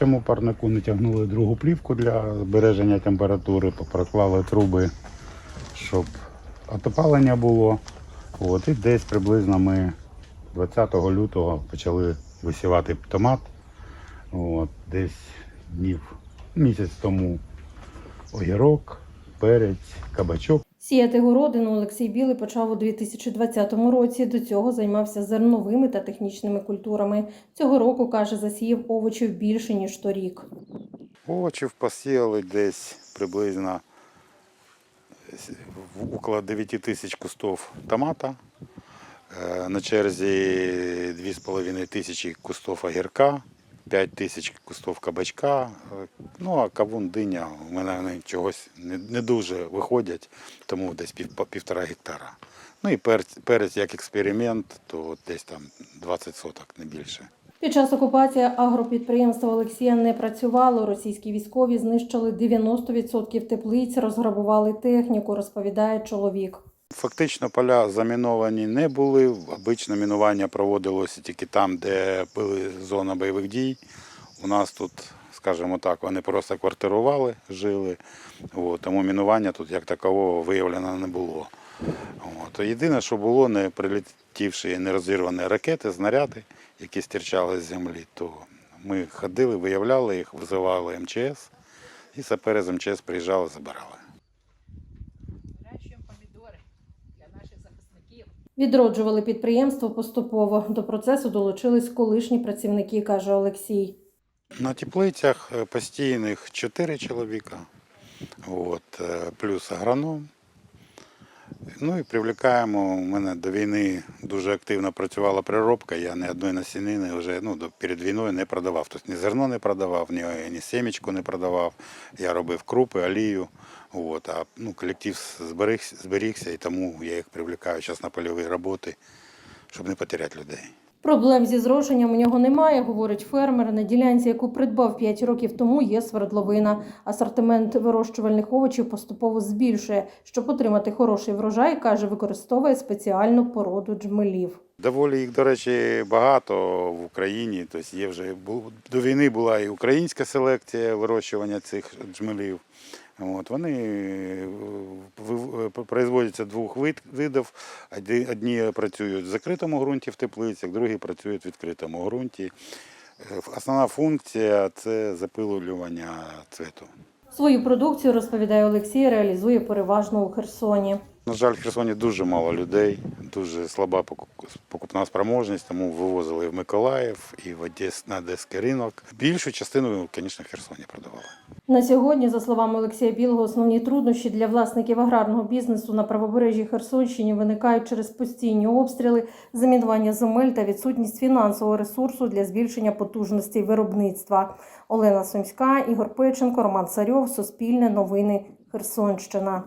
цьому парнику натягнули другу плівку для збереження температури, проклали труби, щоб отопалення було. От, і десь приблизно ми 20 лютого почали висівати томат. От, десь днів місяць тому огірок, перець, кабачок. Сіяти городину Олексій Білий почав у 2020 році. До цього займався зерновими та технічними культурами. Цього року, каже, засіяв овочів більше, ніж торік. Овочів посіяли десь приблизно около 9 тисяч кустов томата. Е, На черзі 2,5 тисячі кустов огірка, 5 тисяч кустов кабачка. Е, Ну а кавун диня у мене вони чогось не, не дуже виходять, тому десь пів, півтора гектара. Ну і перець, перець як експеримент, то десь там 20 соток, не більше. Під час окупації агропідприємство Олексія не працювало. Російські військові знищили 90% теплиць, розграбували техніку, розповідає чоловік. Фактично поля заміновані не були. Обично мінування проводилося тільки там, де були зона бойових дій. У нас тут, скажімо так, вони просто квартирували, жили. От, тому мінування тут як такового виявлено не було. От. Єдине, що було, не прилетівши нерозірвані ракети, снаряди, які стирчали з землі, то ми ходили, виявляли їх, визивали МЧС, і сапери з МЧС приїжджали, забирали. Відроджували підприємство поступово. До процесу долучились колишні працівники, каже Олексій. На теплицях е, постійних чотири чоловіка, от, е, плюс агроном. Ну і привлікаємо. У мене до війни дуже активно працювала переробка. Я ні одної насінини вже ну, перед війною не продавав. Тобто ні зерно не продавав, ні, ні сімечку не продавав. Я робив крупи, олію. От, а ну, колектив зберігся, зберігся і тому я їх привлікаю зараз на польові роботи, щоб не потеряти людей. Проблем зі зрошенням у нього немає, говорить фермер. На ділянці, яку придбав 5 років тому, є свердловина. Асортимент вирощувальних овочів поступово збільшує. Щоб отримати хороший врожай, каже, використовує спеціальну породу джмелів. Доволі їх, до речі, багато в Україні. Тобто є вже до війни була і українська селекція вирощування цих джмелів. От, вони е, е, производяться двох видів. Одні, працюють в закритому ґрунті в теплицях, другі працюють в відкритому ґрунті. Е, Основна функція це запилювання цвету. Свою продукцію, розповідає Олексій, реалізує переважно у Херсоні. На жаль, в Херсоні дуже мало людей, дуже слаба покупна спроможність, тому вивозили в Миколаїв і в Одес, на Одеський ринок. Більшу частину, звісно, в Херсоні продавали. На сьогодні, за словами Олексія Білого, основні труднощі для власників аграрного бізнесу на правобережжі Херсонщини виникають через постійні обстріли, замінування земель та відсутність фінансового ресурсу для збільшення потужностей виробництва. Олена Сумська, Ігор Печенко, Роман Царьов, Суспільне новини, Херсонщина.